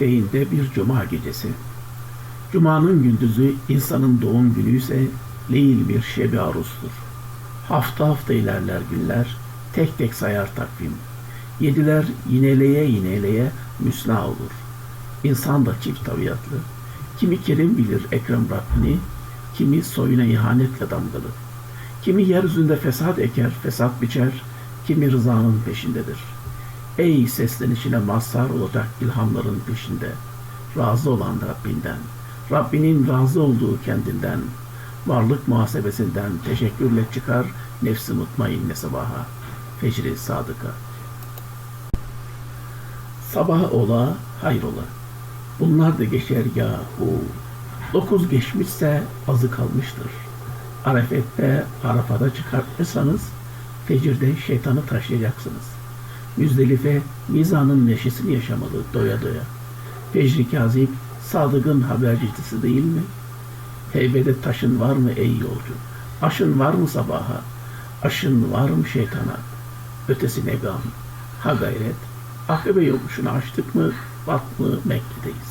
Değil de bir cuma gecesi. Cuma'nın gündüzü insanın doğum günü ise Leyl bir şebi arustur. Hafta hafta ilerler günler, tek tek sayar takvim. Yediler yineleye yineleye müsna olur. İnsan da çift tabiatlı. Kimi kerim bilir Ekrem Rabbini, kimi soyuna ihanetle damgalı. Kimi yeryüzünde fesat eker, fesat biçer, kimi rızanın peşindedir. Ey seslenişine mazhar olacak ilhamların peşinde. Razı olan Rabbinden, Rabbinin razı olduğu kendinden, varlık muhasebesinden teşekkürle çıkar nefsi mutmainne sabaha, fecri sadıka. Sabah ola, hayrola. Bunlar da geçer yahu. Dokuz geçmişse azı kalmıştır. Arefette, Arafat'a çıkartırsanız fecirde şeytanı taşıyacaksınız. Müzdelife mizanın neşesini yaşamalı doya doya. Fecri Kazip Sadık'ın habercisi değil mi? Heybede taşın var mı ey yolcu? Aşın var mı sabaha? Aşın var mı şeytana? Ötesine gam. Ha gayret. Akabe yokuşunu açtık mı? Bak mı Mekke'deyiz.